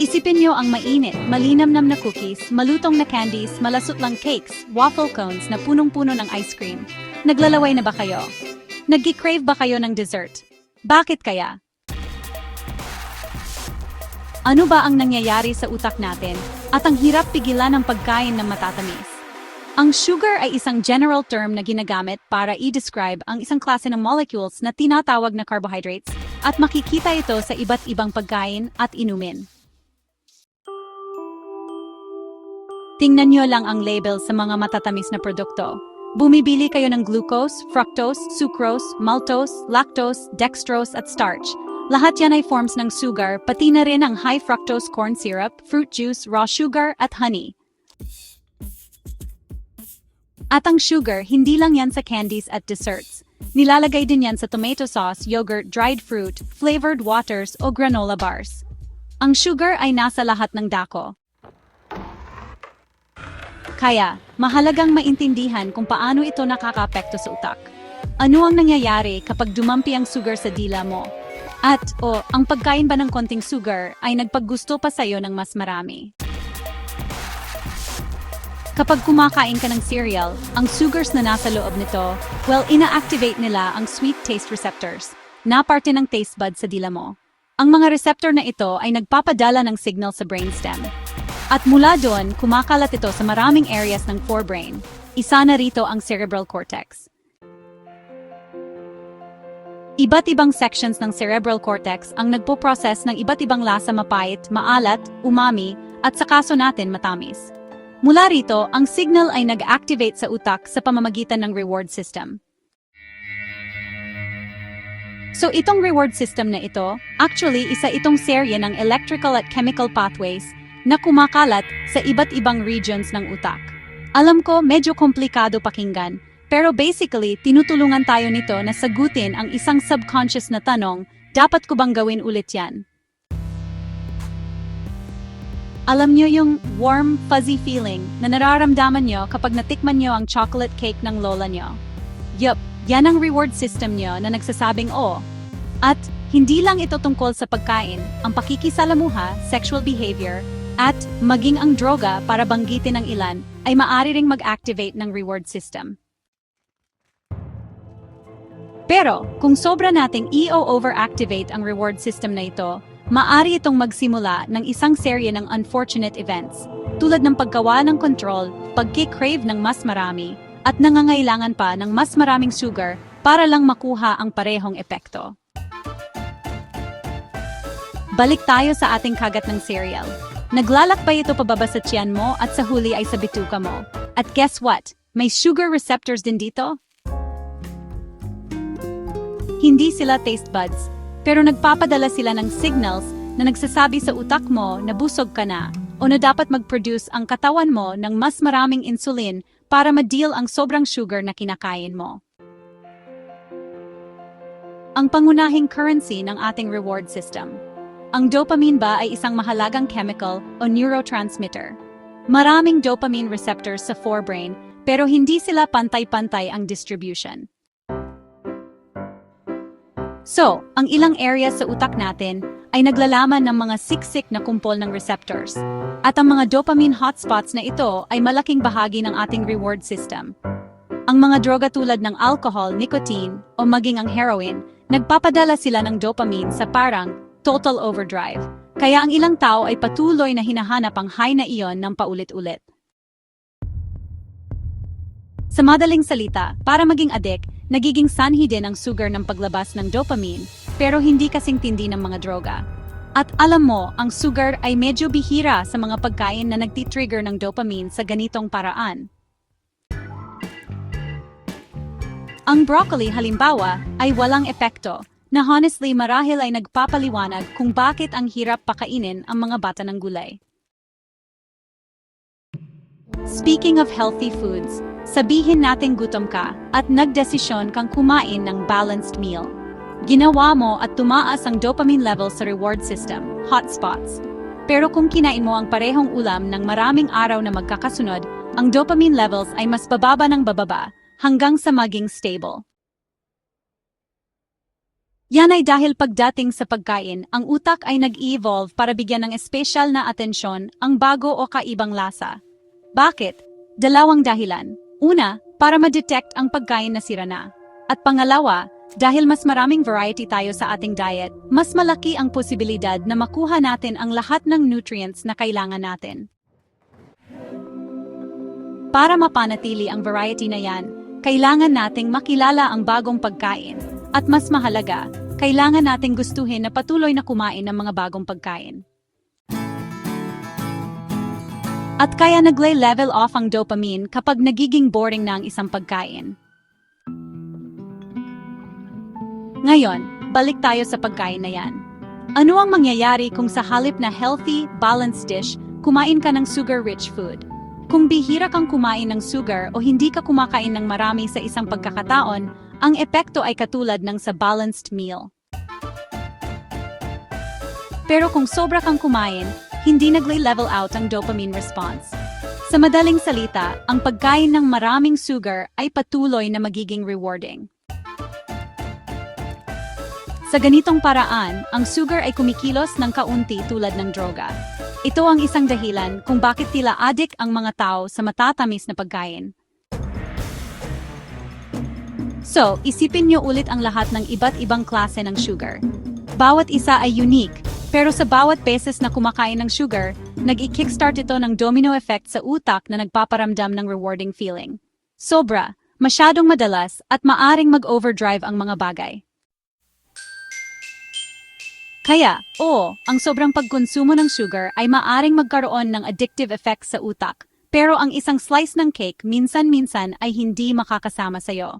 Isipin nyo ang mainit, malinamnam na cookies, malutong na candies, malasutlang cakes, waffle cones na punong-puno ng ice cream. Naglalaway na ba kayo? Nagki-crave ba kayo ng dessert? Bakit kaya? Ano ba ang nangyayari sa utak natin at ang hirap pigilan ng pagkain ng matatamis? Ang sugar ay isang general term na ginagamit para i-describe ang isang klase ng molecules na tinatawag na carbohydrates at makikita ito sa iba't ibang pagkain at inumin. Tingnan nyo lang ang label sa mga matatamis na produkto. Bumibili kayo ng glucose, fructose, sucrose, maltose, lactose, dextrose at starch. Lahat yan ay forms ng sugar, pati na rin ang high fructose corn syrup, fruit juice, raw sugar at honey. At ang sugar, hindi lang yan sa candies at desserts. Nilalagay din yan sa tomato sauce, yogurt, dried fruit, flavored waters o granola bars. Ang sugar ay nasa lahat ng dako. Kaya, mahalagang maintindihan kung paano ito nakakapekto sa utak. Ano ang nangyayari kapag dumampi ang sugar sa dila mo? At, o, ang pagkain ba ng konting sugar ay nagpaggusto pa sa'yo ng mas marami? Kapag kumakain ka ng cereal, ang sugars na nasa loob nito, well, ina-activate nila ang sweet taste receptors, na parte ng taste bud sa dila mo. Ang mga receptor na ito ay nagpapadala ng signal sa brainstem. At mula doon, kumakalat ito sa maraming areas ng forebrain. Isa na rito ang cerebral cortex. Iba't ibang sections ng cerebral cortex ang nagpo-process ng iba't ibang lasa mapait, maalat, umami, at sa kaso natin matamis. Mula rito, ang signal ay nag-activate sa utak sa pamamagitan ng reward system. So itong reward system na ito, actually isa itong serye ng electrical at chemical pathways na kumakalat sa iba't ibang regions ng utak. Alam ko medyo komplikado pakinggan, pero basically tinutulungan tayo nito na sagutin ang isang subconscious na tanong, dapat ko bang gawin ulit yan? Alam nyo yung warm, fuzzy feeling na nararamdaman nyo kapag natikman nyo ang chocolate cake ng lola nyo. Yup, yan ang reward system nyo na nagsasabing oo. At hindi lang ito tungkol sa pagkain, ang pakikisalamuha, sexual behavior, at maging ang droga para banggitin ng ilan ay maari ring mag-activate ng reward system. Pero kung sobra nating i-overactivate ang reward system na ito, maari itong magsimula ng isang serye ng unfortunate events, tulad ng paggawa ng control, pagkikrave ng mas marami, at nangangailangan pa ng mas maraming sugar para lang makuha ang parehong epekto. Balik tayo sa ating kagat ng cereal. Naglalakbay ito pababa sa tiyan mo at sa huli ay sa bituka mo. At guess what? May sugar receptors din dito? Hindi sila taste buds, pero nagpapadala sila ng signals na nagsasabi sa utak mo na busog ka na o na dapat mag-produce ang katawan mo ng mas maraming insulin para ma-deal ang sobrang sugar na kinakain mo. Ang pangunahing currency ng ating reward system. Ang dopamine ba ay isang mahalagang chemical o neurotransmitter. Maraming dopamine receptors sa forebrain pero hindi sila pantay-pantay ang distribution. So, ang ilang areas sa utak natin ay naglalaman ng mga siksik na kumpol ng receptors. At ang mga dopamine hotspots na ito ay malaking bahagi ng ating reward system. Ang mga droga tulad ng alcohol, nicotine, o maging ang heroin, nagpapadala sila ng dopamine sa parang total overdrive. Kaya ang ilang tao ay patuloy na hinahanap ang high na iyon ng paulit-ulit. Sa madaling salita, para maging adik, nagiging sanhi din ang sugar ng paglabas ng dopamine, pero hindi kasing tindi ng mga droga. At alam mo, ang sugar ay medyo bihira sa mga pagkain na nagtitrigger ng dopamine sa ganitong paraan. Ang broccoli halimbawa ay walang epekto, na honestly marahil ay nagpapaliwanag kung bakit ang hirap pakainin ang mga bata ng gulay. Speaking of healthy foods, sabihin nating gutom ka at nagdesisyon kang kumain ng balanced meal. Ginawa mo at tumaas ang dopamine level sa reward system, hotspots. Pero kung kinain mo ang parehong ulam ng maraming araw na magkakasunod, ang dopamine levels ay mas bababa ng bababa hanggang sa maging stable. Yan ay dahil pagdating sa pagkain, ang utak ay nag-evolve para bigyan ng espesyal na atensyon ang bago o kaibang lasa. Bakit? Dalawang dahilan. Una, para ma-detect ang pagkain na sira na. At pangalawa, dahil mas maraming variety tayo sa ating diet, mas malaki ang posibilidad na makuha natin ang lahat ng nutrients na kailangan natin. Para mapanatili ang variety na yan, kailangan nating makilala ang bagong pagkain. At mas mahalaga, kailangan nating gustuhin na patuloy na kumain ng mga bagong pagkain. At kaya naglay level off ang dopamine kapag nagiging boring na ang isang pagkain. Ngayon, balik tayo sa pagkain na yan. Ano ang mangyayari kung sa halip na healthy, balanced dish, kumain ka ng sugar-rich food? Kung bihira kang kumain ng sugar o hindi ka kumakain ng marami sa isang pagkakataon, ang epekto ay katulad ng sa balanced meal. Pero kung sobra kang kumain, hindi nagle-level out ang dopamine response. Sa madaling salita, ang pagkain ng maraming sugar ay patuloy na magiging rewarding. Sa ganitong paraan, ang sugar ay kumikilos ng kaunti tulad ng droga. Ito ang isang dahilan kung bakit tila adik ang mga tao sa matatamis na pagkain. So, isipin niyo ulit ang lahat ng iba't ibang klase ng sugar. Bawat isa ay unique, pero sa bawat beses na kumakain ng sugar, nag-i-kickstart ito ng domino effect sa utak na nagpaparamdam ng rewarding feeling. Sobra, masyadong madalas, at maaring mag-overdrive ang mga bagay. Kaya, oo, ang sobrang pagkonsumo ng sugar ay maaring magkaroon ng addictive effects sa utak. Pero ang isang slice ng cake minsan-minsan ay hindi makakasama sa'yo.